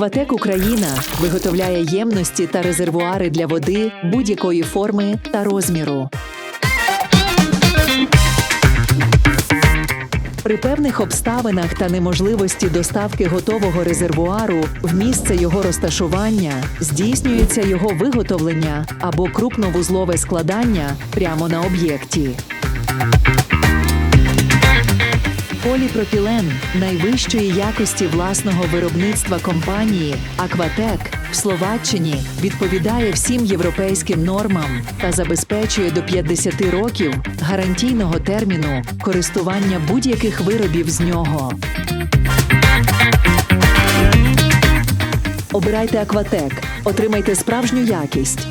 Акватек Україна виготовляє ємності та резервуари для води будь-якої форми та розміру. При певних обставинах та неможливості доставки готового резервуару в місце його розташування здійснюється його виготовлення або крупновузлове складання прямо на об'єкті. Поліпропілен найвищої якості власного виробництва компанії Акватек в Словаччині відповідає всім європейським нормам та забезпечує до 50 років гарантійного терміну користування будь-яких виробів з нього. Обирайте Акватек, отримайте справжню якість.